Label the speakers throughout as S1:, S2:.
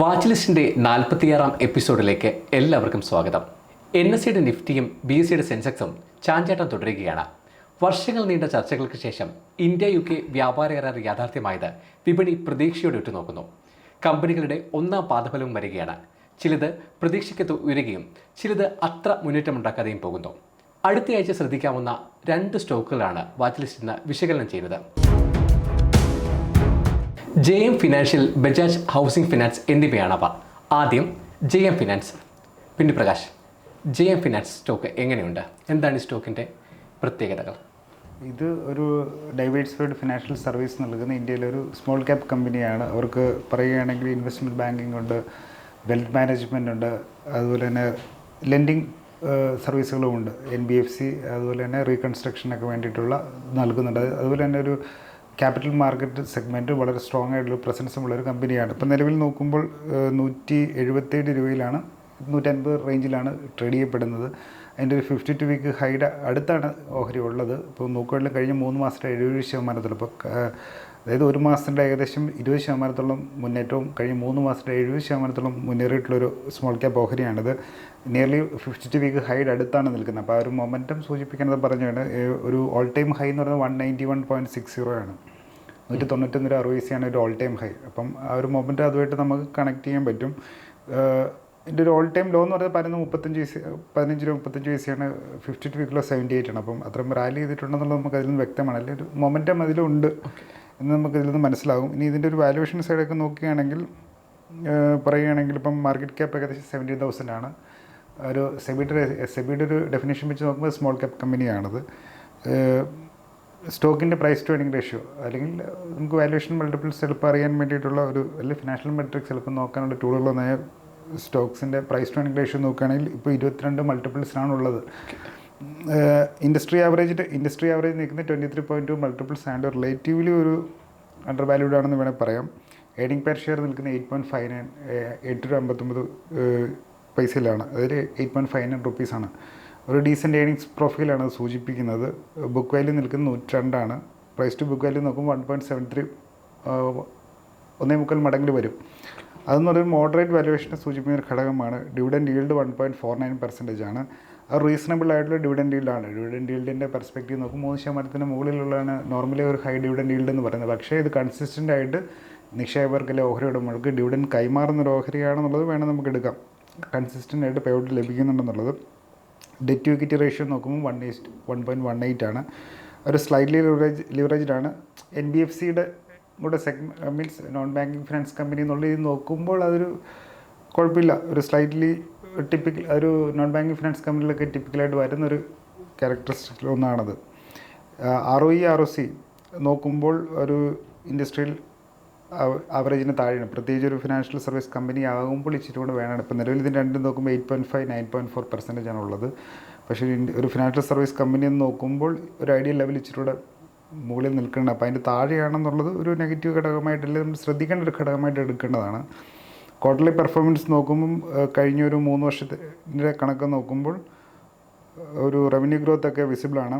S1: Watch ലിസ്റ്റിന്റെ നാൽപ്പത്തിയാറാം എപ്പിസോഡിലേക്ക് എല്ലാവർക്കും സ്വാഗതം. എൻ എസ് സിയുടെ നിഫ്റ്റിയും ബി എസ് സിയുടെ സെൻസെക്സും ചാഞ്ചാട്ടം തുടരുകയാണ്. വർഷങ്ങൾ നീണ്ട ചർച്ചകൾക്ക് ശേഷം ഇന്ത്യ യു കെ വ്യാപാര കരാർ യാഥാർത്ഥ്യമായത് വിപണി പ്രതീക്ഷയോടെ ഉറ്റുനോക്കുന്നു. കമ്പനികളുടെ ഒന്നാം പാദഫലവും വരികയാണ്. ചിലത് പ്രതീക്ഷയ്ക്കത്ത് ഉയരുകയും ചിലത് അത്ര മുന്നേറ്റമുണ്ടാക്കാതെയും പോകുന്നു. അടുത്തയാഴ്ച ശ്രദ്ധിക്കാവുന്ന രണ്ട് സ്റ്റോക്കുകളാണ് വാച്ച് ലിസ്റ്റിൽ നിന്ന് വിശകലനം ചെയ്യുന്നത്. J M financial Bajaj housing finance എന്നിവയാണ് അവ. ആദ്യം ജെ എം ഫിനാൻസ്. പിന്നെ Prakash J M finance stock എങ്ങനെയുണ്ട്? എന്താണ് ഈ സ്റ്റോക്കിന്റെ പ്രത്യേകതകൾ?
S2: ഇത് ഒരു ഡൈവേഴ്സിഫൈഡ് ഫിനാൻഷ്യൽ സർവീസ് നൽകുന്ന ഇന്ത്യയിലെ ഒരു സ്മോൾ ക്യാപ് കമ്പനിയാണ്. അവർക്ക് പറയുകയാണെങ്കിൽ ഇൻവെസ്റ്റ്മെന്റ് ബാങ്കിങ് ഉണ്ട് വെൽത്ത് മാനേജ്മെന്റ് ഉണ്ട് അതുപോലെ തന്നെ ലെൻഡിങ് സർവീസുകളും ഉണ്ട്. എൻ ബി എഫ് സി അതുപോലെ തന്നെ റീകൺസ്ട്രക്ഷനൊക്കെ വേണ്ടിയിട്ടുള്ള നൽകുന്നുണ്ട്. അതുപോലെ തന്നെ ഒരു ക്യാപിറ്റൽ മാർക്കറ്റ് സെഗ്മെന്റ് വളരെ സ്ട്രോങ് ആയിട്ടുള്ള പ്രസൻസും ഉള്ള ഒരു കമ്പനിയാണ് ഇപ്പം നിലവിൽ നോക്കുമ്പോൾ നൂറ്റി എഴുപത്തേഴ് രൂപയിലാണ് നൂറ്റൻപത് റേഞ്ചിലാണ് ട്രേഡ് ചെയ്യപ്പെടുന്നത്. അതിന്റെ ഒരു ഫിഫ്റ്റി ടു വീക്ക് ഹൈഡ് അടുത്താണ് ഓഹരി ഉള്ളത്. ഇപ്പോൾ നോക്കുകയാണെങ്കിൽ കഴിഞ്ഞ മൂന്ന് മാസത്തെ എഴുപത് ശതമാനത്തിൽ ഇപ്പോൾ അതായത് ഒരു മാസത്തിന്റെ ഏകദേശം ഇരുപത് ശതമാനത്തോളം മുന്നേറ്റവും കഴിഞ്ഞ മൂന്ന് മാസത്തിന്റെ എഴുപത് ശതമാനത്തോളം മുന്നേറിയിട്ടുള്ളൊരു small cap ഓഹരിയാണിത്. Nearly fifty two week high അടുത്താണ് നിൽക്കുന്നത്. അപ്പോൾ ആ ഒരു മൊമെന്റം സൂചിപ്പിക്കുന്നത് പറഞ്ഞാണ് ഒരു ഓൾ ടൈം ഹൈ എന്ന് പറയുന്നത് one ninety one point six zero ആണ്. നൂറ്റി തൊണ്ണൂറ്റൊന്ന് രൂപ അറുപത് ആണ് ഒരു ഓൾ ടൈം ഹൈ അപ്പം ആ ഒരു മൊമെന്റ് അതുമായിട്ട് നമുക്ക് കണക്ട് ചെയ്യാൻ പറ്റും. എന്റെ ഒരു ഓൾ ടൈം ലോ എന്ന് പറയുന്നത് പതിനൊന്ന് മുപ്പത്തഞ്ച് വയസ്സ് പതിനഞ്ച് രൂപ മുപ്പത്തഞ്ച് വയസ്സാണ് ഫിഫ്റ്റി ടു വീക്കിലോ സെവന്റി എയ്റ്റ് ആണ്. അപ്പം അത്രയും റാലി ചെയ്തിട്ടുണ്ടെന്നുള്ളത് നമുക്ക് അതിൽ നിന്ന് വ്യക്തമാണ്. അല്ലെങ്കിൽ ഒരു മൊമെന്റം അതിലുണ്ട്. എന്ന് നമുക്ക് ഇതിൽ നിന്ന് മനസ്സിലാകും. ഇനി ഇതിന്റെ ഒരു വാലുവേഷൻ സൈഡൊക്കെ നോക്കുകയാണെങ്കിൽ പറയുകയാണെങ്കിൽ ഇപ്പം മാർക്കറ്റ് ക്യാപ്പ് ഏകദേശം സെവന്റി തൗസൻഡ് ആണ്. ഒരു സെബിയുടെ സെബിയുടെ ഒരു ഡെഫിനേഷൻ വെച്ച് നോക്കുമ്പോൾ സ്മോൾ ക്യാപ്പ് കമ്പനിയാണത് സ്റ്റോക്കിന്റെ പ്രൈസ് ടു ഏണിംഗ് റേഷ്യോ അല്ലെങ്കിൽ നമുക്ക് വാല്യുവേഷൻ മൾട്ടിപ്പിൾസ് ചിലപ്പോൾ അറിയാൻ വേണ്ടിയിട്ടുള്ള ഒരു അല്ലെങ്കിൽ ഫിനാൻഷ്യൽ മെട്രിക്സ് എളുപ്പം നോക്കാനുള്ള ടൂളുകളൊന്നായ സ്റ്റോക്സിന്റെ പ്രൈസ് ടു ഏണിംഗ് റേഷ്യോ നോക്കുകയാണെങ്കിൽ ഇപ്പോൾ ഇരുപത്തിരണ്ട് മൾട്ടിപ്പിൾസിനാണ് ഉള്ളത്. ഇൻഡസ്ട്രി ആവറേജ് ഇൻഡസ്ട്രി ആവറേജ് നിൽക്കുന്ന twenty three point two multiples and relatively ഒരു അണ്ടർ വാല്യൂഡ് ആണെന്ന് വേണേൽ പറയാം. ഏണിംഗ് പെർ ഷെയർ നിൽക്കുന്ന എയ്റ്റ് പോയിന്റ് ഫൈവ് നയൻ എട്ട് രൂപ അമ്പത്തൊമ്പത് പൈസയിലാണ്. അതായത് എയ്റ്റ് പോയിന്റ് ഫൈവ് നയൻ റുപ്പീസാണ് ഒരു ഡീസന്റ് ഏണിങ്സ് പ്രൊഫൈലാണ് സൂചിപ്പിക്കുന്നത്. ബുക്ക് വാല്യൂ നിൽക്കുന്ന നൂറ്റി രണ്ടാണ് പ്രൈസ് ടു ബുക്ക് വാല്യൂ നോക്കുമ്പോൾ വൺ പോയിന്റ് സെവൻ ത്രീ ഒന്നേ മുക്കാൽ മടങ്ങിൽ വരും. അതെന്ന് പറയുമ്പോൾ മോഡറേറ്റ് വാല്യുവേഷനെ സൂചിപ്പിക്കുന്ന ഒരു ഘടകമാണ്. Dividend yield one point four nine percentage ആണ്. റീസണബിൾ ആയിട്ടുള്ള ഡിവിഡൻഡ് ഈൽഡാണ് ഡിവിഡൻഡ് ഈൽഡിന്റെ പെർസ്പെക്റ്റീവ് നോക്കും മൂന്ന് ശതമാനത്തിന് മുകളിലുള്ളതാണ് നോർമലി ഒരു ഹൈ ഡിവിഡൻഡ് ഈൽഡ് എന്ന് പറയുന്നത്. പക്ഷേ ഇത് കൺസിസ്റ്റന്റ് ആയിട്ട് നിക്ഷേപകർക്ക് അല്ലെങ്കിൽ ഓഹരി ഉടമകൾക്ക് ഡിവിഡൻ കൈമാറുന്ന ഒരു ഓഹരിയാണെന്നുള്ളത് വേണം നമുക്ക് എടുക്കാം. കൺസിസ്റ്റന്റ് ആയിട്ട് പേ ഔട്ട് ലഭിക്കുന്നുണ്ടെന്നുള്ളത്. ഡെറ്റ് ടു ഇക്വിറ്റി റേഷ്യോ നോക്കുമ്പോൾ one is one point one eight ആണ്. ഒരു സ്ലൈറ്റ്ലി ലിവറേജ് ലിവറേജ്ഡ് ആണ്. എൻ ബി എഫ് സിയുടെ കൂടെ സെഗ്മ means non banking finance company എന്നുള്ള ഇത് നോക്കുമ്പോൾ അതൊരു കുഴപ്പമില്ല. ഒരു സ്ലൈറ്റ്ലി ടിപ്പിക്കൽ ഒരു നോൺ ബാങ്കിങ് ഫിനാൻസ് കമ്പനിയിലൊക്കെ ടിപ്പിക്കലായിട്ട് വരുന്നൊരു ക്യാരക്ടറിസ്റ്റിക്കിൽ ഒന്നാണത്. R O E R O C നോക്കുമ്പോൾ ഒരു ഇൻഡസ്ട്രിയിൽ ആവറേജിന് താഴെയാണ്. പ്രത്യേകിച്ച് ഒരു ഫിനാൻഷ്യൽ സർവീസ് കമ്പനി ആകുമ്പോൾ ഇച്ചിരി കൂടെ വേണം ഇപ്പോൾ നിലവിൽ ഇതിന് രണ്ടും നോക്കുമ്പോൾ eight point five nine point four percentage ആണ് ഉള്ളത് പക്ഷേ ഒരു ഫിനാൻഷ്യൽ സർവീസ് കമ്പനി എന്ന് നോക്കുമ്പോൾ ഒരു ഐഡിയൽ ലെവൽ ഇച്ചിരി കൂടെ മുകളിൽ നിൽക്കേണ്ട അപ്പോൾ അതിന്റെ താഴെയാണെന്നുള്ളത് ഒരു നെഗറ്റീവ് ഘടകമായിട്ടല്ലേ നമ്മൾ ശ്രദ്ധിക്കേണ്ട ഒരു ഘടകമായിട്ട് എടുക്കേണ്ടതാണ്. ക്വാർട്ടർലി പെർഫോമൻസ് നോക്കുമ്പം കഴിഞ്ഞ ഒരു മൂന്ന് വർഷത്തിന്റെ കണക്ക് നോക്കുമ്പോൾ ഒരു റവന്യൂ ഗ്രോത്ത് ഒക്കെ വിസിബിളാണ്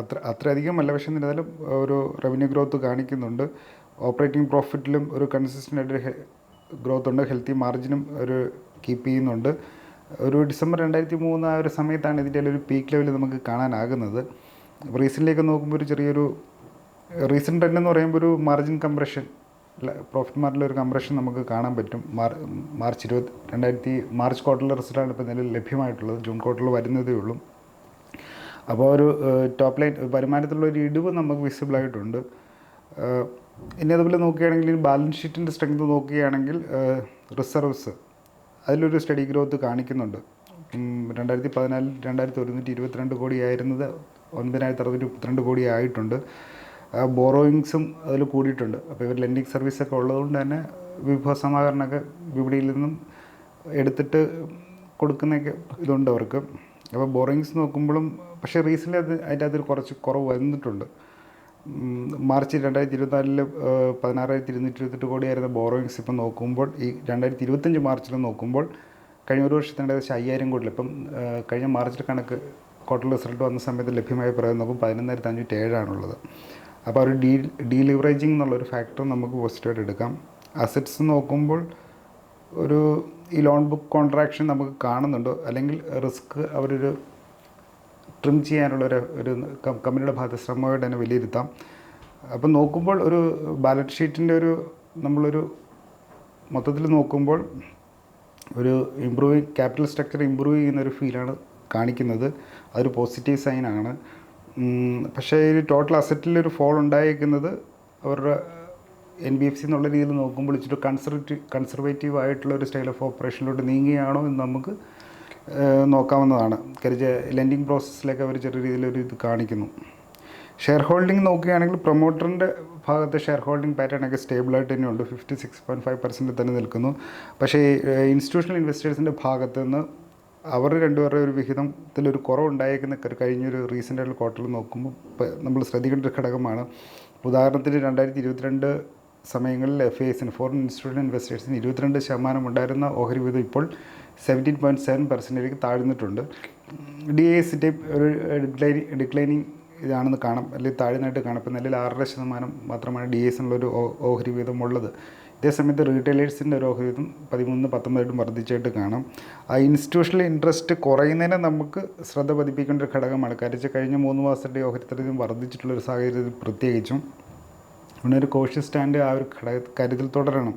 S2: അത്ര അത്രയധികം അല്ല പക്ഷേ എന്നിരുന്നാലും ഒരു റവന്യൂ ഗ്രോത്ത് കാണിക്കുന്നുണ്ട്. ഓപ്പറേറ്റിംഗ് പ്രോഫിറ്റിലും ഒരു കൺസിസ്റ്റന്റ് ആയിട്ട് ഗ്രോത്ത് ഉണ്ട്. ഹെൽത്തി മാർജിനും ഒരു കീപ്പ് ചെയ്യുന്നുണ്ട്. ഒരു ഡിസംബർ രണ്ടായിരത്തി മൂന്ന് ആ ഒരു സമയത്താണ് ഇതിന്റെ ഒരു പീക്ക് ലെവൽ നമുക്ക് കാണാനാകുന്നത്. റീസെന്റിലേക്ക് നോക്കുമ്പോൾ ഒരു ചെറിയൊരു റീസെന്റ് ട്രെൻഡ് എന്ന് പറയുമ്പോൾ ഒരു മാർജിൻ കംപ്രഷൻ പ്രോഫിറ്റ് മാർജിന്റെ ഒരു കംപ്രഷൻ നമുക്ക് കാണാൻ പറ്റും. മാർച്ച് ഇരുപത് രണ്ടായിരത്തി മാർച്ച് ക്വാർട്ടറിലെ റിസൾട്ടാണ് ഇപ്പോൾ നിലവിൽ ലഭ്യമായിട്ടുള്ളത് ജൂൺ ക്വാർട്ടറിൽ വരുന്നതേ ഉള്ളൂ. അപ്പോൾ ഒരു ടോപ്പ് ലൈൻ വരുമാനത്തിലുള്ള ഒരു ഇടിവ് നമുക്ക് വിസിബിൾ ആയിട്ടുണ്ട്. ഇനി അതുപോലെ നോക്കുകയാണെങ്കിൽ ബാലൻസ് ഷീറ്റിന്റെ സ്ട്രെങ്ത് നോക്കുകയാണെങ്കിൽ റിസർവ്സ് അതിലൊരു സ്റ്റഡി ഗ്രോത്ത് കാണിക്കുന്നുണ്ട്. രണ്ടായിരത്തി പതിനാലിൽ രണ്ടായിരത്തി ഒരുന്നൂറ്റി ഇരുപത്തിരണ്ട് കോടി ആയിരുന്നത് ഒൻപതിനായിരത്തി അറുന്നൂറ്റി മുപ്പത്തിരണ്ട് കോടി ആയിട്ടുണ്ട്. ബോറോയിങ്സും അതിൽ കൂടിയിട്ടുണ്ട്. അപ്പോൾ ഇവർ ലെൻഡിങ് സർവീസൊക്കെ ഉള്ളതുകൊണ്ട് തന്നെ വിഭവസമാഹരണമൊക്കെ വിപണിയിൽ നിന്നും എടുത്തിട്ട് കൊടുക്കുന്നൊക്കെ ഇതുണ്ട് അവർക്ക്. അപ്പോൾ ബോറിങ്സ് നോക്കുമ്പോഴും പക്ഷേ റീസെന്റ് അത് അതിന്റെ അതിൽ കുറച്ച് കുറവ് വന്നിട്ടുണ്ട്. മാർച്ച് രണ്ടായിരത്തി ഇരുപത്തിനാലിൽ പതിനാറായിരത്തി ഇരുന്നൂറ്റി ഇരുപത്തെട്ട് കോടിയായിരുന്ന ബോറോയിങ്സ് ഇപ്പം നോക്കുമ്പോൾ ഈ രണ്ടായിരത്തി ഇരുപത്തഞ്ച് മാർച്ചിൽ നോക്കുമ്പോൾ കഴിഞ്ഞ ഒരു വർഷത്തിന് ഏകദേശം അയ്യായിരം കോടിയിൽ ഇപ്പം കഴിഞ്ഞ മാർച്ചിൽ കണക്ക് ക്വാർട്ടർ റിസൾട്ട് വന്ന സമയത്ത് ലഭ്യമായ പ്രകാരം നോക്കുമ്പോൾ പതിനൊന്നായിരത്തി അഞ്ഞൂറ്റി ഏഴാണുള്ളത് അപ്പോൾ ഒരു ഡീ ഡീലിവറേജിങ് എന്നുള്ളൊരു ഫാക്ടർ നമുക്ക് പോസിറ്റീവായിട്ട് എടുക്കാം. അസറ്റ്സ് നോക്കുമ്പോൾ ഒരു ഈ ലോൺ ബുക്ക് കോൺട്രാക്ഷൻ നമുക്ക് കാണുന്നുണ്ടോ. അല്ലെങ്കിൽ റിസ്ക് അവരൊരു ട്രിം ചെയ്യാനുള്ള ഒരു ഒരു കമ്പനിയുടെ ഭാഗത്ത് ശ്രമമായിട്ട് തന്നെ വിലയിരുത്താം. അപ്പം നോക്കുമ്പോൾ ഒരു ബാലൻസ് ഷീറ്റിന്റെ ഒരു നമ്മളൊരു മൊത്തത്തിൽ നോക്കുമ്പോൾ ഒരു ഇമ്പ്രൂവിങ് ക്യാപിറ്റൽ സ്ട്രക്ചർ ഇമ്പ്രൂവ് ചെയ്യുന്ന ഒരു ഫീലാണ് കാണിക്കുന്നത്. അതൊരു പോസിറ്റീവ് സൈനാണ് പക്ഷേ ഈ ടോട്ടൽ അസറ്റിൽ ഒരു ഫോൾ ഉണ്ടായിരിക്കുന്നത് അവരുടെ എൻ ബി എഫ് സി എന്നുള്ള രീതിയിൽ നോക്കുമ്പോൾ ഇച്ചിരി കൺസർവേറ്റീവ് കൺസർവേറ്റീവ് ആയിട്ടുള്ള ഒരു സ്റ്റൈൽ ഓഫ് ഓപ്പറേഷനിലോട്ട് നീങ്ങുകയാണോ എന്ന് നമുക്ക് നോക്കാവുന്നതാണ്. കരിച്ച ലെൻഡിങ് പ്രോസസ്സിലൊക്കെ അവർ ചെറിയ രീതിയിലൊരു ഇത് കാണിക്കുന്നു. ഷെയർ ഹോൾഡിംഗ് നോക്കുകയാണെങ്കിൽ പ്രൊമോട്ടറിന്റെ ഭാഗത്ത് ഷെയർ ഹോൾഡിംഗ് പാറ്റേൺ ഒക്കെ സ്റ്റേബിളായിട്ട് തന്നെയുണ്ട് fifty six point five percent തന്നെ നിൽക്കുന്നു. പക്ഷേ ഇൻസ്റ്റിറ്റ്യൂഷണൽ ഇൻവെസ്റ്റേഴ്സിന്റെ ഭാഗത്ത് നിന്ന് അവർ രണ്ടുപേരുടെ ഒരു വിഹിതത്തിലൊരു കുറവുണ്ടായേക്കുന്ന കുറവുണ്ടായിരിക്കുന്ന കഴിഞ്ഞൊരു റീസെന്റ് ആയിട്ടുള്ള ക്വാർട്ടറിൽ നോക്കുമ്പോൾ നമ്മൾ ശ്രദ്ധിക്കേണ്ട ഒരു ഘടകമാണ്. ഉദാഹരണത്തിന് രണ്ടായിരത്തി ഇരുപത്തിരണ്ട് സമയങ്ങളിൽ എഫ് ഐസിന് ഫോറിൻ ഇൻസ്റ്റിറ്റ്യൂഷൻ ഇൻവെസ്റ്റേഴ്സിന് ഇരുപത്തിരണ്ട് ശതമാനം ഉണ്ടായിരുന്ന ഓഹരി വിഹിതം ഇപ്പോൾ സെവന്റീൻ പോയിന്റ് സെവൻ പെർസെന്റിലേക്ക് താഴ്ന്നിട്ടുണ്ട്. ഡി എസിന്റെ ഒരു ഡിക്ലൈനി ഡിക്ലൈനിങ് ഇതാണെന്ന് കാണാം. അല്ലെങ്കിൽ താഴ്ന്നതായിട്ട് കാണാം. ഇപ്പം നിലവിൽ ആറര ശതമാനം മാത്രമാണ് ഡി എസിനുള്ളൊരു ഓഹരി വീതം ഉള്ളത് ഇതേ സമയത്ത് റീറ്റെയിലേഴ്സിന്റെ വീതം പതിമൂന്ന് പത്തൊമ്പതായിട്ടും വർദ്ധിച്ചായിട്ട് കാണാം. ആ ഇൻസ്റ്റിറ്റ്യൂഷണൽ ഇൻട്രസ്റ്റ് കുറയുന്നതിനെ നമുക്ക് ശ്രദ്ധ പതിപ്പിക്കേണ്ട ഒരു ഘടകമാണ് കാര്യം കഴിഞ്ഞ മൂന്ന് മാസത്തെ ഇത്രയധികം വർദ്ധിച്ചിട്ടുള്ളൊരു സാഹചര്യത്തിൽ പ്രത്യേകിച്ചും അങ്ങനെ ഒരു കോഷ്യസ് സ്റ്റാൻഡ് ആ ഒരു ഘടക കാര്യത്തിൽ തുടരണം.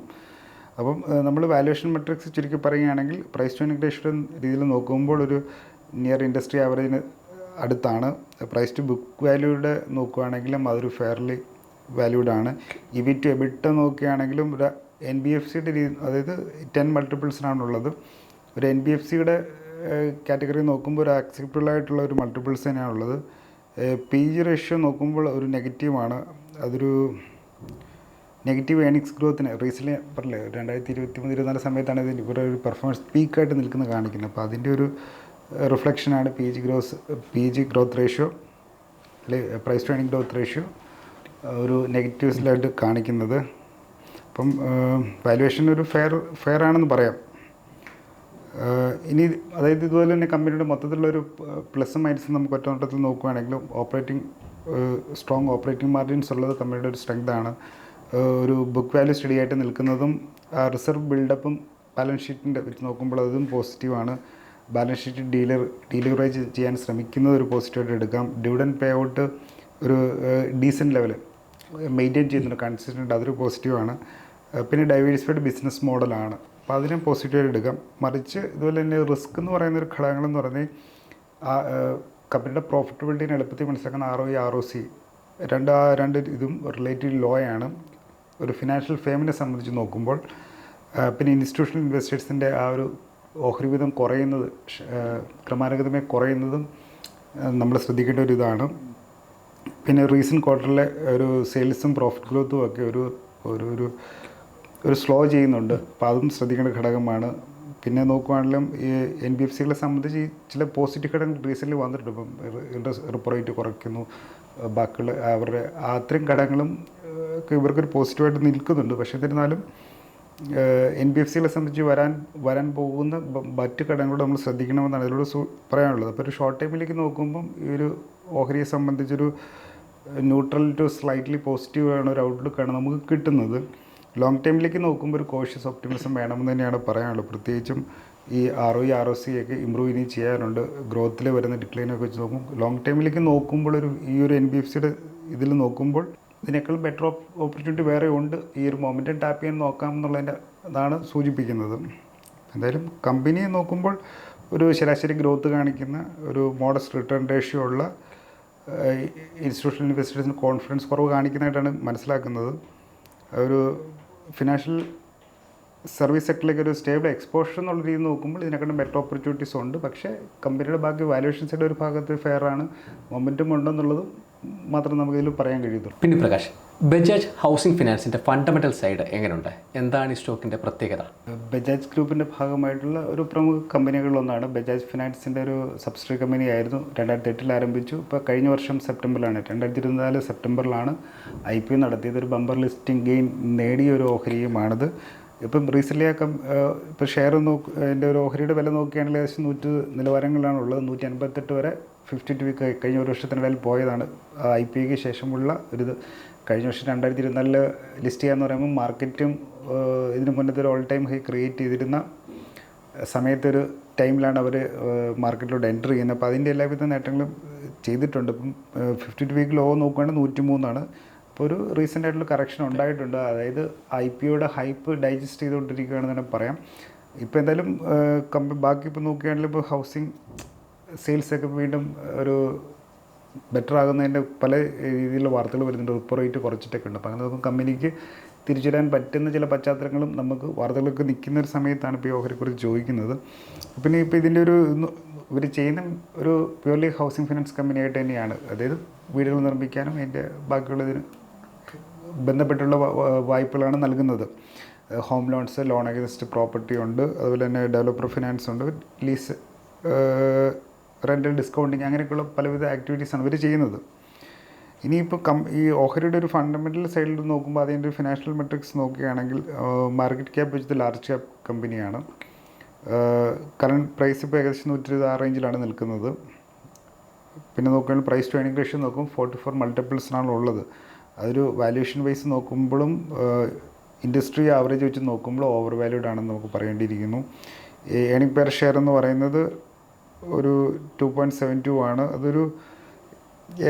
S2: അപ്പം നമ്മൾ വാല്യുവേഷൻ മെട്രിക്സ് ചുരുക്കി പറയുകയാണെങ്കിൽ പ്രൈസ് ടു ഇൻഗ്രേഷൻ രീതിയിൽ നോക്കുമ്പോൾ ഒരു നിയർ ഇൻഡസ്ട്രി ആവറേജിന് അടുത്താണ്. പ്രൈസ് ടു ബുക്ക് വാല്യൂയുടെ നോക്കുകയാണെങ്കിലും അതൊരു ഫെയർലി വാല്യൂഡ് ആണ്. ഇവി ടു എബിട്ട് നോക്കുകയാണെങ്കിലും ഒരു എൻ ബി എഫ് സിയുടെ രീതി അതായത് ടെൻ മൾട്ടിപ്പിൾസിനാണുള്ളത് ഒരു എൻ ബി എഫ് സിയുടെ കാറ്റഗറി നോക്കുമ്പോൾ ഒരു ആക്സെപ്റ്റബിൾ ആയിട്ടുള്ള ഒരു മൾട്ടിപ്പിൾസ് തന്നെയാണുള്ളത് പി ജി റേഷ്യോ നോക്കുമ്പോൾ ഒരു നെഗറ്റീവാണ് അതൊരു നെഗറ്റീവ് ഏണിങ്സ് ഗ്രോത്തിന് റീസെന്റ് പറഞ്ഞില്ലേ രണ്ടായിരത്തി ഇരുപത്തി മൂന്ന് ഇരുപത്തിനാല് സമയത്താണ് ഇതിന് ഇവരുടെ ഒരു പെർഫോമൻസ് പീക്കായിട്ട് നിൽക്കുന്നത് കാണിക്കുന്നത്. അപ്പോൾ അതിന്റെ ഒരു റിഫ്ലക്ഷനാണ് P G gross P G growth ratio അല്ലെ പ്രൈസ് ടു ഗ്രോത്ത് റേഷ്യോ ഒരു നെഗറ്റീവ്സിലായിട്ട് കാണിക്കുന്നത്. അപ്പം വാലുവേഷൻ ഒരു ഫെയർ ഫെയർ ആണെന്ന് പറയാം. ഇനി അതായത് ഇതുപോലെ തന്നെ കമ്പനിയുടെ മൊത്തത്തിലുള്ള ഒരു പ്ലസും മൈനസും നമുക്ക് ഒറ്റനോട്ടത്തിൽ നോക്കുകയാണെങ്കിൽ ഓപ്പറേറ്റിംഗ് സ്ട്രോങ് ഓപ്പറേറ്റിംഗ് മാർജിൻസ് ഉള്ളത് കമ്പനിയുടെ ഒരു സ്ട്രെങ്ത് ആണ്. ഒരു ബുക്ക് വാല്യൂ സ്റ്റഡി ആയിട്ട് നിൽക്കുന്നതും റിസർവ് ബിൽഡപ്പും ബാലൻസ് ഷീറ്റിന്റെ വെച്ച് നോക്കുമ്പോൾ അതും പോസിറ്റീവാണ് ബാലൻസ് ഷീറ്റ് ഡീലർ ഡീലിവറേജ് ചെയ്യാൻ ശ്രമിക്കുന്നത് ഒരു പോസിറ്റീവായിട്ട് എടുക്കാം. ഡിവിഡൻ പേ ഔട്ട് ഒരു ഡീസന്റ് ലെവൽ മെയിന്റെയിൻ ചെയ്യുന്നുണ്ട്. കൺസിസ്റ്റന്റ് അതൊരു പോസിറ്റീവാണ് പിന്നെ ഡൈവേഴ്സിഫൈഡ് ബിസിനസ് മോഡലാണ് അപ്പോൾ അതിനെ പോസിറ്റീവായിട്ട് എടുക്കാം. മറിച്ച് ഇതുപോലെ തന്നെ റിസ്ക് എന്ന് പറയുന്ന ഒരു ഘടകങ്ങളെന്ന് പറഞ്ഞാൽ ആ കമ്പനിയുടെ പ്രോഫിറ്റബിലിറ്റിനെ എളുപ്പത്തിൽ മനസ്സിലാക്കുന്ന R O R O C രണ്ട് ആ രണ്ട് ഇതും റിലേറ്റീവ് ലോ ആണ്. ഒരു ഫിനാൻഷ്യൽ ഫേമിനെ സംബന്ധിച്ച് നോക്കുമ്പോൾ പിന്നെ ഇൻസ്റ്റിറ്റ്യൂഷണൽ ഇൻവെസ്റ്റേഴ്സിന്റെ ആ ഒരു ഓഹരി വീതം കുറയുന്നത് ക്രമാനുഗതമായി കുറയുന്നതും നമ്മൾ ശ്രദ്ധിക്കേണ്ട ഒരു ഇതാണ്. പിന്നെ റീസെന്റ് ക്വാർട്ടറിലെ ഒരു സെയിൽസും പ്രോഫിറ്റ് ഗ്രോത്തും ഒക്കെ ഒരു ഒരു ഒരു ഒരു സ്ലോ ചെയ്യുന്നുണ്ട്. അപ്പോൾ അതും ശ്രദ്ധിക്കേണ്ട ഘടകമാണ്. പിന്നെ നോക്കുവാണെങ്കിലും ഈ എൻ ബി എഫ് സികളെ സംബന്ധിച്ച് ചില പോസിറ്റീവ് ഘടകങ്ങൾ റീസെന്റ് വന്നിട്ടുണ്ട്. ഇപ്പം ഇൻട്രസ്റ്റ് റിപ്പോ റേറ്റ് കുറയ്ക്കുന്നു. ബാക്കിയുള്ള അവരുടെ അത്രയും ഘടകങ്ങളും ഇവർക്കൊരു പോസിറ്റീവായിട്ട് നിൽക്കുന്നുണ്ട്. പക്ഷേ എന്നിരുന്നാലും എൻ ബി എഫ് സികളെ സംബന്ധിച്ച് വരാൻ വരാൻ പോകുന്ന മറ്റ് ഘടകങ്ങളോട് നമ്മൾ ശ്രദ്ധിക്കണമെന്നാണ് ഇതിലൂടെ സു പറയാനുള്ളത്. അപ്പോൾ ഒരു ഷോർട്ട് ടൈമിലേക്ക് നോക്കുമ്പം ഈ ഒരു ഓഹരിയെ സംബന്ധിച്ചൊരു ന്യൂട്രൽ ടു സ്ലൈറ്റ്ലി പോസിറ്റീവ് ആണ് ഒരു ഔട്ട്ലുക്കാണ് നമുക്ക് കിട്ടുന്നത്. ലോങ് ടൈമിലേക്ക് നോക്കുമ്പോൾ ഒരു കോഷ്യസ് ഒപ്റ്റിമിസം വേണമെന്ന് തന്നെയാണ് പറയാനുള്ളത്. പ്രത്യേകിച്ചും ഈ R O R O C ഒക്കെ ഇമ്പ്രൂവ് ഇനി ചെയ്യാറുണ്ട് ഗ്രോത്തിൽ വരുന്ന ഡിക്ലൈനൊക്കെ വെച്ച് നോക്കും. ലോങ് ടൈമിലേക്ക് നോക്കുമ്പോൾ ഒരു ഈ ഒരു എൻ ബി എഫ് സിയുടെ ഇതിൽ നോക്കുമ്പോൾ ഇതിനേക്കാൾ ബെറ്റർ ഓപ്പർച്യൂണിറ്റി വേറെ ഉണ്ട്. ഈ ഒരു മൊമെന്റം ടാപ്പ് ചെയ്യാൻ നോക്കാം എന്നുള്ളതിന്റെ ഇതാണ് സൂചിപ്പിക്കുന്നത്. എന്തായാലും കമ്പനിയെ നോക്കുമ്പോൾ ഒരു ശരാശരി ഗ്രോത്ത് കാണിക്കുന്ന ഒരു മോഡസ്റ്റ് റിട്ടേൺ റേഷ്യോ ഉള്ള ഇൻസ്റ്റിറ്റ്യൂഷണൽ ഇൻവെസ്റ്റേഴ്സിന് കോൺഫിഡൻസ് കുറവ് കാണിക്കുന്നതായിട്ടാണ് മനസ്സിലാക്കുന്നത്. ഒരു ഫിനാൻഷ്യൽ സർവീസ് സെക്ടറിലേക്ക് ഒരു സ്റ്റേബിൾ എക്സ്പോഷർ എന്നുള്ള രീതിയിൽ നോക്കുമ്പോൾ ഇതിനെക്കാളും ബെറ്റർ ഓപ്പർച്യൂണിറ്റീസ് ഉണ്ട്. പക്ഷേ കമ്പനിയുടെ ബാക്കി വാല്യുവേഷൻസിന്റെ ഒരു ഭാഗത്ത് ഫെയർ ആണ്. മൊമെന്റും ഉണ്ടെന്നുള്ളതും മാത്രം നമുക്കിതിൽ പറയാൻ കഴിയത്തുള്ളൂ.
S1: പിന്നെ പ്രകാശ് ബജാജ് ഹൗസിംഗ് ഫിനാൻസിന്റെ ഫണ്ടമെന്റൽ സൈഡ് എങ്ങനെയുണ്ട്? എന്താണ് ഈ സ്റ്റോക്കിന്റെ പ്രത്യേകത?
S2: ബജാജ് ഗ്രൂപ്പിന്റെ ഭാഗമായിട്ടുള്ള ഒരു പ്രമുഖ കമ്പനികളിലൊന്നാണ് ബജാജ് ഫിനാൻസിന്റെ ഒരു സബ്സിഡറി കമ്പനി ആയിരുന്നു. രണ്ടായിരത്തി എട്ടിൽ ആരംഭിച്ചു. ഇപ്പോൾ കഴിഞ്ഞ വർഷം സെപ്റ്റംബറിലാണ്. രണ്ടായിരത്തി ഇരുപത്തിനാല് സെപ്റ്റംബറിലാണ് ഐ പി ഒ നടത്തിയത്. ഒരു ബമ്പർ ലിസ്റ്റിംഗ് ഗെയിം നേടിയ ഒരു ഓഹരിയുമാണിത്. ഇപ്പം റീസെന്റ്ലി ഒക്കെ ഇപ്പോൾ ഷെയർ നോക്ക് എന്റെ ഒരു ഓഹരിയുടെ വില നോക്കുകയാണെങ്കിൽ ഏകദേശം നൂറ്റ് നിലവാരങ്ങളിലാണ് ഉള്ളത് നൂറ്റി അൻപത്തെട്ട് വരെ ഫിഫ്റ്റി ടു വീക്ക് കഴിഞ്ഞ ഒരു വർഷത്തിനിടയിൽ പോയതാണ്. ഐ പി ശേഷമുള്ള ഒരു ഇത് കഴിഞ്ഞ വർഷം രണ്ടായിരത്തി ഇരുപത്തിനാലിൽ ലിസ്റ്റ് ചെയ്യാന്ന് പറയുമ്പോൾ മാർക്കറ്റും ഇതിന് മുന്നത്തെ ഒരു ഓൾ ടൈം ഹൈ ക്രിയേറ്റ് ചെയ്തിരുന്ന സമയത്തൊരു ടൈമിലാണ് അവർ മാർക്കറ്റിലോട്ട് എന്റർ ചെയ്യുന്നത്. അപ്പോൾ അതിന്റെ എല്ലാവിധ നേട്ടങ്ങളും ചെയ്തിട്ടുണ്ട്. ഇപ്പം ഫിഫ്റ്റി ടു വീക്ക് ലോ നോക്കുകയാണെങ്കിൽ നൂറ്റി മൂന്നാണ് അപ്പോൾ ഒരു റീസെന്റ് ആയിട്ടുള്ള കറക്ഷൻ ഉണ്ടായിട്ടുണ്ട്. അതായത് ഐ പി ഒയുടെ ഹൈപ്പ് ഡൈജസ്റ്റ് ചെയ്തുകൊണ്ടിരിക്കുകയാണെന്ന് തന്നെ പറയാം. ഇപ്പോൾ എന്തായാലും കമ്പനി കമ്പ ബാക്കി ഇപ്പോൾ നോക്കുകയാണെങ്കിൽ ഇപ്പോൾ ഹൗസിംഗ് സെയിൽസൊക്കെ വീണ്ടും ഒരു ബെറ്റർ ആകുന്നതിന്റെ പല രീതിയിലുള്ള വാർത്തകൾ വരുന്നുണ്ട്. റിപ്പോ റേറ്റ് കുറച്ചിട്ടൊക്കെ ഉണ്ട്. അപ്പോൾ അങ്ങനെ നോക്കുമ്പോൾ കമ്പനിക്ക് തിരിച്ചിടാൻ പറ്റുന്ന ചില പശ്ചാത്തലങ്ങളും നമുക്ക് വാർത്തകളൊക്കെ നിൽക്കുന്ന ഒരു സമയത്താണ് ഇപ്പോൾ ഈ ചോദിക്കുന്നത്. പിന്നെ ഇപ്പോൾ ഇതിന്റെ ഒരു ഇവർ ചെയ്യുന്ന ഒരു പ്യുവർലി ഹൗസിംഗ് ഫിനാൻസ് കമ്പനിയായിട്ട് തന്നെയാണ്. അതായത് വീടുകൾ നിർമ്മിക്കാനും അതിന്റെ ബാക്കിയുള്ളതിന് ബന്ധപ്പെട്ടുള്ള വായ്പകളാണ് നൽകുന്നത്. Home loans loan against property ഉണ്ട്. അതുപോലെ തന്നെ ഡെവലപ്പർ ഫിനാൻസ് ഉണ്ട്. ലീസ് റെന്റൽ ഡിസ്കൗണ്ടിങ് അങ്ങനെയൊക്കെയുള്ള പലവിധ ആക്ടിവിറ്റീസാണ് ഇവർ ചെയ്യുന്നത്. ഇനിയിപ്പോൾ കം ഈ ഓഹരിയുടെ ഒരു ഫണ്ടമെന്റൽ സൈഡിൽ നോക്കുമ്പോൾ അതിന്റെ ഫിനാൻഷ്യൽ മെട്രിക്സ് നോക്കുകയാണെങ്കിൽ മാർക്കറ്റ് ക്യാപ്പ് വെച്ചത് ലാർജ് ക്യാപ്പ് കമ്പനിയാണ്. കറണ്ട് പ്രൈസ് ഇപ്പോൾ ഏകദേശം നൂറ്റി ഇരുപത് ആ റേഞ്ചിലാണ് നിൽക്കുന്നത്. പിന്നെ നോക്കുകയാണെങ്കിൽ പ്രൈസ് ടു ഏണിംഗ് റേഷ്യോ നോക്കും ഫോർട്ടി ഫോർ മൾട്ടിപ്പിൾസിനാണ് ഉള്ളത് അതൊരു വാല്യൂഷൻ വൈസ് നോക്കുമ്പോഴും ഇൻഡസ്ട്രി ആവറേജ് വെച്ച് നോക്കുമ്പോൾ ഓവർ വാല്യൂഡ് ആണെന്ന് നമുക്ക് പറയേണ്ടിയിരിക്കുന്നു. ഏണിംഗ് പെർ ഷെയർ എന്ന് പറയുന്നത് ഒരു ടു പോയിന്റ് സെവൻ ടു ആണ്. അതൊരു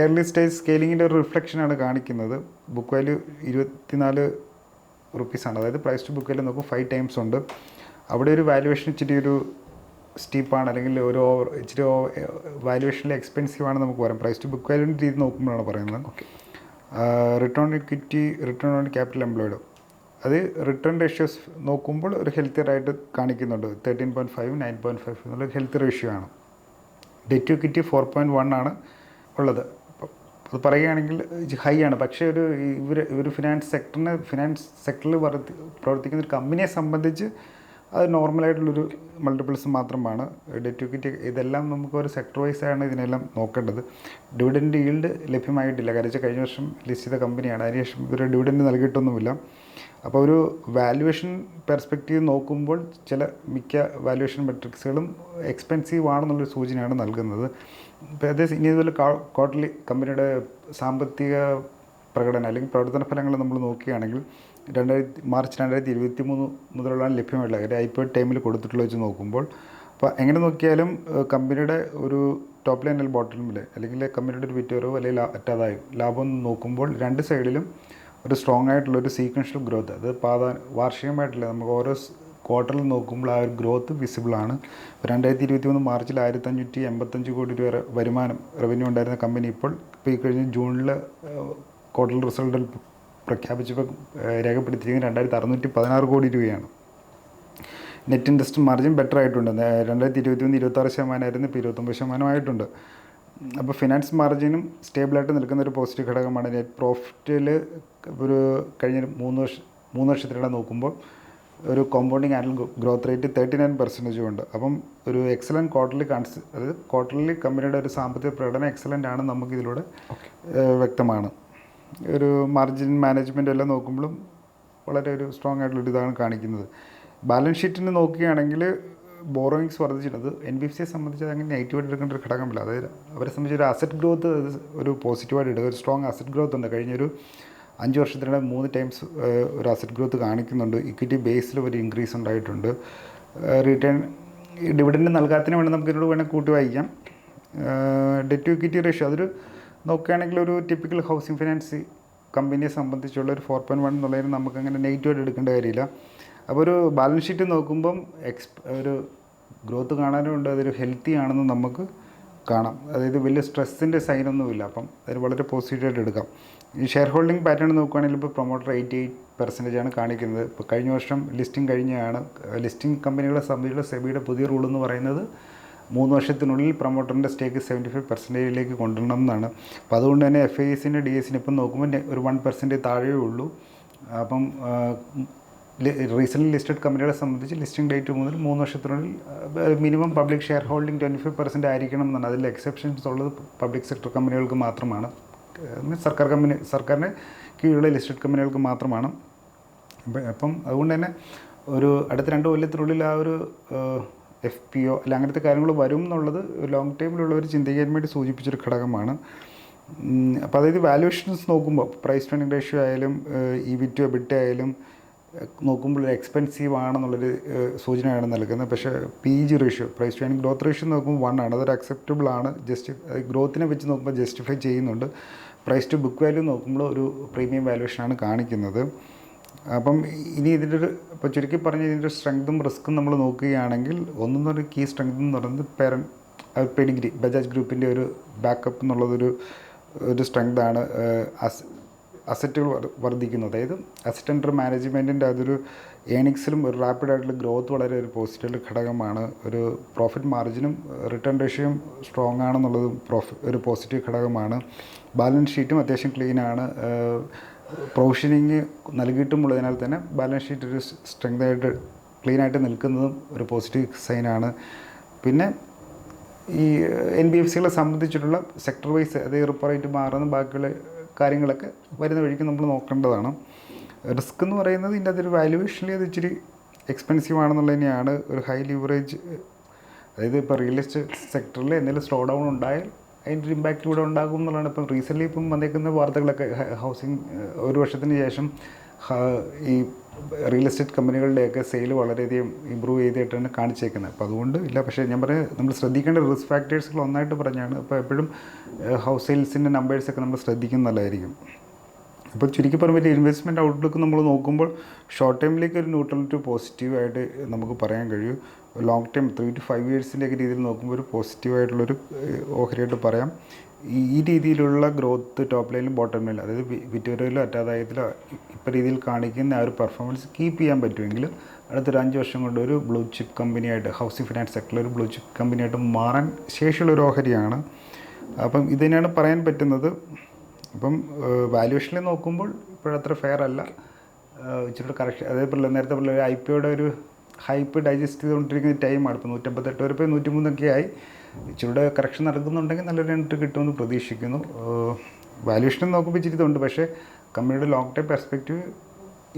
S2: എയർലി സ്റ്റേജ് സ്കെയിലിങ്ങിന്റെ ഒരു റിഫ്ലക്ഷനാണ് കാണിക്കുന്നത്. ബുക്ക് വാല്യൂ ഇരുപത്തിനാല് റുപ്പീസാണ് അതായത് പ്രൈസ് ടു ബുക്ക് വാല്യൂ നോക്കുമ്പോൾ ഫൈവ് ടൈംസ് ഉണ്ട്. അവിടെ ഒരു വാല്യുവേഷൻ ഇച്ചിരി ഒരു സ്റ്റീപ്പാണ് അല്ലെങ്കിൽ ഒരു ഓവർ ഇച്ചിരി വാല്യുവേഷനിൽ എക്സ്പെൻസീവ് ആണ് നമുക്ക് പറയാം. പ്രൈസ് ടു ബുക്ക് വാല്യൂന്റെ രീതി നോക്കുമ്പോഴാണ് പറയുന്നത്. Return equity return on capital employed അത് റിട്ടേൺ റേഷ്യോസ് നോക്കുമ്പോൾ ഒരു ഹെൽത്തിയറായിട്ട് കാണിക്കുന്നുണ്ട്. Thirteen point five nine point five എന്നുള്ള ഹെൽത്തി റേഷ്യോ ആണ്. Debt equity four point one ആണ് ഉള്ളത്. അത് പറയുകയാണെങ്കിൽ ഹൈ ആണ്. പക്ഷേ ഒരു ഇവർ ഇവർ ഫിനാൻസ് സെക്ടറിന് ഫിനാൻസ് സെക്ടറിൽ പ്രവർത്തിക്കുന്ന ഒരു കമ്പനിയെ സംബന്ധിച്ച് അത് നോർമലായിട്ടുള്ളൊരു മൾട്ടിപ്പിൾസ് മാത്രമാണ്. ഡെറ്റ് ഇക്വിറ്റി ഇതെല്ലാം നമുക്ക് ഒരു സെക്ടർ വൈസ് ആണ് ഇതിനെല്ലാം നോക്കേണ്ടത്. ഡിവിഡൻഡ് ഈൽഡ് ലഭ്യമായിട്ടില്ല. കാരണം കഴിഞ്ഞ വർഷം ലിസ്റ്റ് ചെയ്ത കമ്പനിയാണ് അതിനുശേഷം ഇവർ ഡിവിഡൻഡ് നൽകിയിട്ടൊന്നുമില്ല. അപ്പോൾ ഒരു വാല്യുവേഷൻ പെർസ്പെക്റ്റീവ് നോക്കുമ്പോൾ ചില മിക്ക വാല്യുവേഷൻ മെട്രിക്സുകളും എക്സ്പെൻസീവ് ആണെന്നുള്ളൊരു സൂചനയാണ് നൽകുന്നത്. ഇപ്പോൾ അതേ ഇനി ഇതുപോലെ ക്വാർട്ടർലി കമ്പനിയുടെ സാമ്പത്തിക പ്രകടനം അല്ലെങ്കിൽ പ്രവർത്തന ഫലങ്ങൾ നമ്മൾ നോക്കുകയാണെങ്കിൽ രണ്ടായിരത്തി മാർച്ച് രണ്ടായിരത്തി ഇരുപത്തി മൂന്ന് മുതലുള്ളതാണ് ലഭ്യമായിട്ടുള്ള കാര്യം ഐ പി ഒ ടൈമിൽ കൊടുത്തിട്ടുള്ള വെച്ച് നോക്കുമ്പോൾ അപ്പോൾ എങ്ങനെ നോക്കിയാലും കമ്പനിയുടെ ഒരു ടോപ്പ് ലൈൻ അല്ലെങ്കിൽ ബോട്ടം അല്ലെങ്കിൽ കമ്പനിയുടെ ഒരു വിറ്റോരോ അല്ലെങ്കിൽ അറ്റാതായോ ലാഭം നോക്കുമ്പോൾ രണ്ട് സൈഡിലും ഒരു സ്ട്രോങ് ആയിട്ടുള്ള ഒരു സീക്വൻഷ്യൽ ഗ്രോത്ത് അത് പാത വാർഷികമായിട്ടില്ല നമുക്ക് ഓരോ ക്വാർട്ടറിൽ നോക്കുമ്പോൾ ആ ഒരു ഗ്രോത്ത് ഇപ്പോൾ രണ്ടായിരത്തി ഇരുപത്തി മൂന്ന് മാർച്ചിൽ ആയിരത്തി അഞ്ഞൂറ്റി എൺപത്തഞ്ച് കോടി രൂപ വരുമാനം റവന്യൂ ഉണ്ടായിരുന്ന കമ്പനി ഇപ്പോൾ ഇപ്പോൾ ഈ കഴിഞ്ഞ ജൂണിൽ ക്വാർട്ടർ റിസൾട്ടിൽ പ്രഖ്യാപിച്ചപ്പോൾ രേഖപ്പെടുത്തിയിരിക്കുന്നത് രണ്ടായിരത്തി അറുന്നൂറ്റി പതിനാറ് കോടി രൂപയാണ്. നെറ്റ് ഇൻട്രസ്റ്റ് മാർജിൻ ബെറ്റർ ആയിട്ടുണ്ട്. രണ്ടായിരത്തി ഇരുപത്തി മൂന്ന് ഇരുപത്താറ് ശതമാനമായിരുന്നു. ഇപ്പോൾ ഇരുപത്തൊമ്പത് ശതമാനമായിട്ടുണ്ട്. അപ്പോൾ ഫിനാൻസ് മാർജിനും സ്റ്റേബിളായിട്ട് നിൽക്കുന്ന ഒരു പോസിറ്റീവ് ഘടകമാണ് നെറ്റ് പ്രോഫിറ്റിൽ ഒരു കഴിഞ്ഞ മൂന്ന് വർഷം മൂന്ന് വർഷത്തിലൂടെ നോക്കുമ്പോൾ ഒരു compounding annual growth rate thirty nine പെർസെന്റേജും ഉണ്ട്. അപ്പം ഒരു എക്സലന്റ് ക്വാർട്ടർലി കൺസ് അതായത് ക്വാർട്ടർലി കമ്പനിയുടെ ഒരു സാമ്പത്തിക പ്രകടനം എക്സലന്റ് ആണ് നമുക്കിതിലൂടെ വ്യക്തമാണ്. ഒരു മാർജിൻ മാനേജ്മെന്റ് എല്ലാം നോക്കുമ്പോഴും വളരെ ഒരു സ്ട്രോങ് ആയിട്ടുള്ള ഇതാണ് കാണിക്കുന്നത്. ബാലൻസ് ഷീറ്റിന് നോക്കുകയാണെങ്കിൽ ബോറോയിങ്സ് വർദ്ധിച്ചിട്ടുണ്ട്. എൻ ബി എഫ് സിയെ സംബന്ധിച്ച് അങ്ങനെ നെഗറ്റീവായിട്ട് എടുക്കേണ്ട ഒരു ഘടകമില്ല. അതായത് അവരെ സംബന്ധിച്ച് ഒരു അസറ്റ് ഗ്രോത്ത് ഒരു പോസിറ്റീവായിട്ട് എടുക്കുക. ഒരു സ്ട്രോങ് അസറ്റ് ഗ്രോത്ത് ഉണ്ട്. കഴിഞ്ഞൊരു അഞ്ച് വർഷത്തിനിടെ മൂന്ന് ടൈംസ് ഒരു അസറ്റ് ഗ്രോത്ത് കാണിക്കുന്നുണ്ട്. ഇക്വിറ്റി ബേസിൽ ഒരു ഇൻക്രീസ് ഉണ്ടായിട്ടുണ്ട്. റിട്ടേൺ ഡിവിഡൻഡ് നൽകാത്തതിന് വേണ്ടി നമുക്ക് ഇതിനോട് വേണമെങ്കിൽ കൂട്ടി വായിക്കാം. ഡെറ്റ് ടു ഇക്വിറ്റി റേഷ്യോ അതൊരു നോക്കുകയാണെങ്കിൽ ഒരു ടിപ്പിക്കൽ ഹൗസിംഗ് ഫിനാൻസ് കമ്പനിയെ സംബന്ധിച്ചുള്ള ഒരു ഫോർ പോയിന്റ് വൺ എന്നുള്ളതിന് നമുക്ക് അങ്ങനെ നെഗറ്റീവായിട്ട് എടുക്കേണ്ട കാര്യമില്ല. അപ്പോൾ ഒരു ബാലൻസ് ഷീറ്റ് നോക്കുമ്പം എക്സ് ഒരു ഗ്രോത്ത് കാണാനുമുണ്ട് അതൊരു ഹെൽത്തി ആണെന്ന് നമുക്ക് കാണാം. അതായത് വലിയ സ്ട്രെസ്സിന്റെ സൈനൊന്നുമില്ല അപ്പം അതിന് വളരെ പോസിറ്റീവായിട്ട് എടുക്കാം. ഈ ഷെയർ ഹോൾഡിംഗ് പാറ്റേൺ നോക്കുകയാണെങ്കിൽ ഇപ്പോൾ പ്രൊമോട്ടർ എയ്റ്റി എയ്റ്റ് പെർസെന്റേജ് ആണ് കാണിക്കുന്നത്. ഇപ്പോൾ കഴിഞ്ഞ വർഷം ലിസ്റ്റിംഗ് കഴിഞ്ഞാണ് ലിസ്റ്റിംഗ് കമ്പനികളെ സംബന്ധിച്ചുള്ള സെബിയുടെ പുതിയ റൂൾ എന്ന് പറയുന്നത് മൂന്ന് വർഷത്തിനുള്ളിൽ പ്രൊമോട്ടറിന്റെ സ്റ്റേക്ക് സെവന്റി ഫൈവ് പെർസെന്റേജിലേക്ക് കൊണ്ടുവരണം എന്നാണ്. അപ്പോൾ അതുകൊണ്ട് തന്നെ എഫ് ഐ എസിന്റെ ഡി എസിന് ഇപ്പം നോക്കുമ്പോൾ ഒരു വൺ പെർസെന്റേജ് താഴെയേ ഉള്ളൂ. അപ്പം റീസെന്റ് ലിസ്റ്റഡ് കമ്പനികളെ സംബന്ധിച്ച് ലിസ്റ്റിംഗ് ഡേറ്റ് മുതൽ മൂന്ന് വർഷത്തിനുള്ളിൽ minimum public share holding twenty five percent ആയിരിക്കണം എന്നാണ്. അതിൽ എക്സെപ്ഷൻസ് ഉള്ളത് പബ്ലിക് സെക്ടർ കമ്പനികൾക്ക് മാത്രമാണ്. സർക്കാർ കമ്പനി സർക്കാരിന് കീഴിലുള്ള ലിസ്റ്റഡ് കമ്പനികൾക്ക് മാത്രമാണ്. അപ്പം അതുകൊണ്ട് തന്നെ ഒരു അടുത്ത രണ്ട് കൊല്ലത്തിനുള്ളിൽ ആ ഒരു എഫ് പി ഒ അല്ല അങ്ങനത്തെ കാര്യങ്ങൾ വരും എന്നുള്ളത് ലോങ് ടൈമിലുള്ളവർ ചിന്തിക്കാൻ വേണ്ടി സൂചിപ്പിച്ചൊരു ഘടകമാണ്. അപ്പോൾ അതായത് വാല്യുവേഷൻസ് നോക്കുമ്പോൾ പ്രൈസ് ട്രെൻഡിങ് റേഷ്യോ ആയാലും ഇ വി ടു എബിറ്റ് ആയാലും നോക്കുമ്പോൾ ഒരു എക്സ്പെൻസീവ് ആണെന്നുള്ളൊരു സൂചനയാണ് നൽകുന്നത്. പക്ഷേ P G ratio price to growth ratio നോക്കുമ്പോൾ വൺ ആണ്. അതൊരു അക്സെപ്റ്റബിൾ ആണ്. ജസ്റ്റ് ഗ്രോത്തിനെ വെച്ച് നോക്കുമ്പോൾ ജസ്റ്റിഫൈ ചെയ്യുന്നുണ്ട്. പ്രൈസ് ടു ബുക്ക് വാല്യൂ നോക്കുമ്പോൾ ഒരു പ്രീമിയം വാല്യുവേഷനാണ് കാണിക്കുന്നത്. അപ്പം ഇനി ഇതിന്റെ ഒരു ഇപ്പോൾ ചുരുക്കി പറഞ്ഞ ഇതിന്റെ സ്ട്രെങ്തും റിസ്ക്കും നമ്മൾ നോക്കുകയാണെങ്കിൽ ഒന്നെന്ന് പറയുന്നത് കീ സ്ട്രെങ്ത് എന്ന് പറയുന്നത് പേരൻ പെഡിഗ്രി ബജാജ് ഗ്രൂപ്പിന്റെ ഒരു ബാക്കപ്പ് എന്നുള്ളതൊരു ഒരു സ്ട്രെങ്താണ് അസറ്റുകൾ വർദ്ധിക്കുന്നു അതായത് അസറ്റ് അണ്ടർ മാനേജ്മെന്റിന്റെ അതൊരു ഏണിങ്സിലും ഒരു റാപ്പിഡ് ആയിട്ടുള്ള ഗ്രോത്ത് വളരെ ഒരു പോസിറ്റീവ് ഘടകമാണ്. ഒരു പ്രോഫിറ്റ് മാർജിനും റിട്ടേൺ റേഷ്യോയും സ്ട്രോങ് ആണെന്നുള്ളതും പ്രോഫി ഒരു പോസിറ്റീവ് ഘടകമാണ്. ബാലൻസ് ഷീറ്റും അത്യാവശ്യം ക്ലീനാണ് പ്രൊവിഷനിങ് നൽകിയിട്ടുമുള്ളതിനാൽ തന്നെ ബാലൻസ് ഷീറ്റ് ഒരു സ്ട്രെങ്ത് ആയിട്ട് ക്ലീൻ ആയിട്ട് നിൽക്കുന്നതും ഒരു പോസിറ്റീവ് സൈനാണ്. പിന്നെ ഈ എൻ ബി എഫ് സികളെ സംബന്ധിച്ചിട്ടുള്ള സെക്ടർ വൈസ് അതായത് റിപ്പറേറ്റ് മാറുന്ന ബാക്കിയുള്ള കാര്യങ്ങളൊക്കെ വരുന്ന വഴിക്ക് നമ്മൾ നോക്കേണ്ടതാണ്. റിസ്ക് എന്ന് പറയുന്നത് ഇതിന്റെ അതൊരു വാല്യുവേഷനിൽ അത് ഇച്ചിരി എക്സ്പെൻസീവ് ആണെന്നുള്ളത് തന്നെയാണ് ഒരു ഹൈ ലിവറേജ് അതായത് ഇപ്പോൾ റിയൽ എസ്റ്റേറ്റ് സെക്ടറിൽ എന്തെങ്കിലും സ്ലോ ഡൗൺ ഉണ്ടായാൽ അതിന്റെ ഇമ്പാക്റ്റ് ഇവിടെ ഉണ്ടാകും എന്നുള്ളതാണ്. ഇപ്പം റീസെന്റ്ലി ഇപ്പം വന്നേക്കുന്ന വാർത്തകളൊക്കെ ഹൗസിംഗ് ഒരു വർഷത്തിന് ശേഷം ഈ റിയൽ എസ്റ്റേറ്റ് കമ്പനികളുടെയൊക്കെ സെയിൽ വളരെയധികം ഇമ്പ്രൂവ് ചെയ്തിട്ടാണ് കാണിച്ചേക്കുന്നത്. അപ്പോൾ അതുകൊണ്ട് ഇല്ല പക്ഷേ ഞാൻ പറയാം നമ്മൾ ശ്രദ്ധിക്കേണ്ട റിസ്ക് ഫാക്ടേഴ്സുകൾ ഒന്നായിട്ട് പറഞ്ഞാണ് അപ്പോൾ എപ്പോഴും ഹൗസ് സെയിൽസിന്റെ നമ്പേഴ്സൊക്കെ നമ്മൾ ശ്രദ്ധിക്കുന്ന നല്ലതായിരിക്കും. അപ്പോൾ ചുരുക്കി പറഞ്ഞാൽ ഇൻവെസ്റ്റ്മെന്റ് ഔട്ട്ലുക്ക് നമ്മൾ നോക്കുമ്പോൾ ഷോർട്ട് ടൈമിലേക്ക് ഒരു ന്യൂട്രൽ ടു പോസിറ്റീവായിട്ട് നമുക്ക് പറയാൻ കഴിയും. Long time three to five ഇയേഴ്സിന്റെയൊക്കെ രീതിയിൽ നോക്കുമ്പോൾ ഒരു പോസിറ്റീവായിട്ടുള്ളൊരു ഓഹരിയായിട്ട് പറയാം. ഈ രീതിയിലുള്ള ഗ്രോത്ത് ടോപ്പ് ലൈനിലും ബോട്ടം ലൈനിലും അതായത് വിറ്റുവരവിലോ അറ്റാദായത്തിലോ ഇപ്പോൾ രീതിയിൽ കാണിക്കുന്ന ആ ഒരു പെർഫോമൻസ് കീപ്പ് ചെയ്യാൻ പറ്റുമെങ്കിൽ അടുത്തൊരു അഞ്ച് വർഷം കൊണ്ട് ഒരു ബ്ലൂ ചിപ്പ് കമ്പനിയായിട്ട് ഹൗസിംഗ് ഫിനാൻസ് സെക്ടറിൽ ഒരു ബ്ലൂ ചിപ്പ് കമ്പനിയായിട്ട് മാറാൻ ശേഷിയുള്ള ഒരു ഓഹരിയാണ്. അപ്പം ഇത് തന്നെയാണ് പറയാൻ പറ്റുന്നത്. അപ്പം വാല്യുവേഷനിൽ നോക്കുമ്പോൾ ഇപ്പോഴത്ര ഫെയർ അല്ല. ഇച്ചിരി കറക്ഷൻ അതേപോലെ നേരത്തെ പിള്ളേർ ഐ പിയുടെ ഒരു ഹൈപ്പ് ഡൈജസ്റ്റ് ചെയ്തുകൊണ്ടിരിക്കുന്ന ടൈമാണ് ഇപ്പോൾ നൂറ്റമ്പത്തെട്ട് വരെ ഇപ്പോൾ നൂറ്റിമൂന്നൊക്കെ ആയി. ഇച്ചിരിയുടെ കറക്ഷൻ നടക്കുന്നുണ്ടെങ്കിൽ നല്ലൊരു എൻട്രി കിട്ടുമെന്ന് പ്രതീക്ഷിക്കുന്നു. വാല്യുവേഷൻ നോക്കുമ്പോൾ ഇച്ചിരി ഇതുണ്ട്. പക്ഷേ കമ്പനിയുടെ ലോങ് ടൈം പെർസ്പെക്റ്റീവ്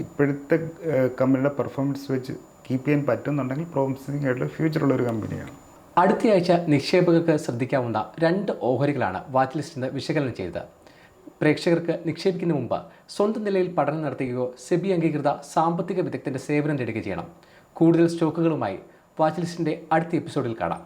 S2: ഇപ്പോഴത്തെ കമ്പനിയുടെ പെർഫോമൻസ് വെച്ച് കീപ്പ് ചെയ്യാൻ പറ്റുന്നുണ്ടെങ്കിൽ പ്രോമിസിങ് ആയിട്ടുള്ള ഫ്യൂച്ചറുള്ള ഒരു കമ്പനിയാണ്
S1: അടുത്തയാഴ്ച നിക്ഷേപകർക്ക് ശ്രദ്ധിക്കാവുന്ന രണ്ട് ഓഹരികളാണ് വാച്ച് ലിസ്റ്റിൽ വിശകലനം ചെയ്തത്. പ്രേക്ഷകർക്ക് നിക്ഷേപിക്കുന്ന മുമ്പ് സ്വന്തം നിലയിൽ പഠനം നടത്തുകയോ സെബി അംഗീകൃത സാമ്പത്തിക വിദഗ്ധന്റെ സേവനം തേടുകയോ ചെയ്യണം. കൂടുതൽ സ്റ്റോക്കുകളുമായി വാച്ച് ലിസ്റ്റിന്റെ അടുത്ത എപ്പിസോഡിൽ കാണാം.